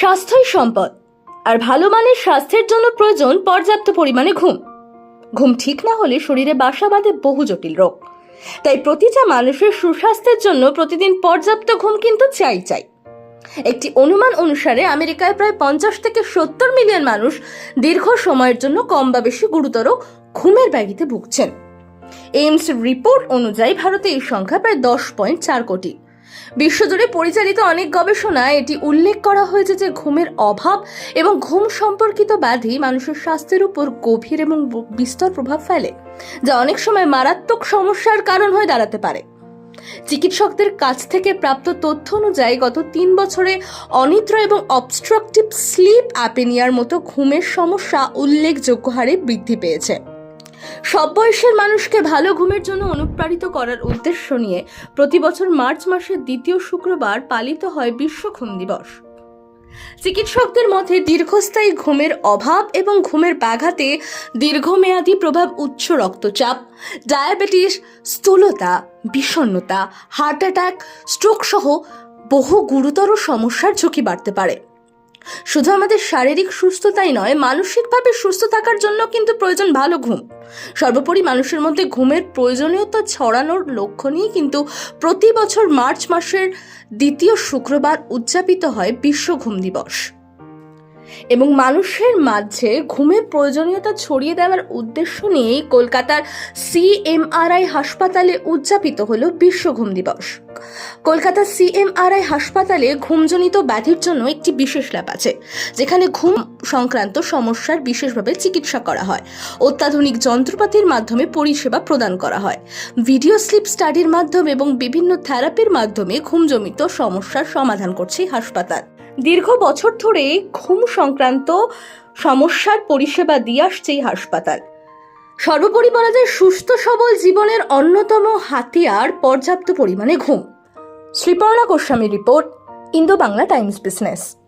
স্বাস্থ্যই সম্পদ। আর ভালো মানের স্বাস্থ্যের জন্য প্রয়োজন পর্যাপ্ত পরিমাণে ঘুম। ঘুম ঠিক না হলে শরীরে বাসা বাঁধে বহু জটিল রোগ। তাই প্রতিটা মানুষের সুস্বাস্থ্যের জন্য প্রতিদিন পর্যাপ্ত ঘুম কিন্তু চাই চাই। একটি অনুমান অনুসারে আমেরিকায় প্রায় পঞ্চাশ থেকে সত্তর মিলিয়ন মানুষ দীর্ঘ সময়ের জন্য কম বা বেশি গুরুতর ঘুমের ব্যাধিতে ভুগছেন। এইমস রিপোর্ট অনুযায়ী ভারতে এই সংখ্যা প্রায় দশ পয়েন্ট চার কোটি। বিশ্বজুড়ে পরিচালিত অনেক গবেষণায় এটি উল্লেখ করা হয়েছে যে ঘুমের অভাব এবং ঘুম সম্পর্কিত ব্যাধি মানুষের স্বাস্থ্যের উপর গভীর এবং বিস্তর প্রভাব ফেলে, যা অনেক সময় মারাত্মক সমস্যার কারণ হয়ে দাঁড়াতে পারে। চিকিৎসকদের কাছ থেকে প্রাপ্ত তথ্য অনুযায়ী গত তিন বছরে অনিদ্রা এবং অবস্ট্রাকটিভ স্লিপ অ্যাপেনিয়ার মতো ঘুমের সমস্যা উল্লেখযোগ্য হারে বৃদ্ধি পেয়েছে। সব বয়সের মানুষকে ভালো ঘুমের জন্য অনুপ্রাণিত করার উদ্দেশ্য নিয়ে প্রতি বছর মার্চ মাসের দ্বিতীয় শুক্রবার পালিত হয় বিশ্ব ঘুম দিবস। চিকিৎসকদের মতে দীর্ঘস্থায়ী ঘুমের অভাব এবং ঘুমের ব্যাঘাতে দীর্ঘমেয়াদী প্রভাব উচ্চ রক্তচাপ, ডায়াবেটিস, স্থূলতা, বিষণ্ণতা, হার্ট অ্যাটাক স্ট্রোক সহ বহু গুরুতর সমস্যার ঝুঁকি বাড়তে পারে। শুধু আমাদের শারীরিক সুস্থতাই নয় মানসিকভাবে সুস্থ থাকার জন্য কিন্তু প্রয়োজন ভালো ঘুম। সর্বোপরি মানুষের মধ্যে ঘুমের প্রয়োজনীয়তা ছড়ানোর লক্ষ্য নিয়ে কিন্তু প্রতি বছর মার্চ মাসের দ্বিতীয় শুক্রবার উদযাপিত হয় বিশ্ব ঘুম দিবস। এবং মানুষের মাঝে ঘুমের প্রয়োজনীয়তা ছড়িয়ে দেওয়ার উদ্দেশ্য নিয়েই কলকাতার সিএমআরআই হাসপাতালে উদযাপিত হল বিশ্ব ঘুম দিবস। কলকাতা সিএমআরআই হাসপাতালে ঘুমজনিত ব্যাধির জন্য একটি বিশেষ ল্যাব আছে, যেখানে ঘুম সংক্রান্ত সমস্যার বিশেষভাবে চিকিৎসা করা হয়। অত্যাধুনিক যন্ত্রপাতির মাধ্যমে পরিষেবা প্রদান করা হয়। ভিডিও স্লিপ স্টাডির মাধ্যমে এবং বিভিন্ন থেরাপির মাধ্যমে ঘুমজমিত সমস্যার সমাধান করছে হাসপাতাল। দীর্ঘ বছর ধরে ঘুম সংক্রান্ত সমস্যার পরিষেবা দিয়ে আসছে এই হাসপাতাল। সর্বোপরি বলা যায় সুস্থ সবল জীবনের অন্যতম হাতিয়ার পর্যাপ্ত পরিমাণে ঘুম। Sriparna Goswami report Indo Bangla Times business.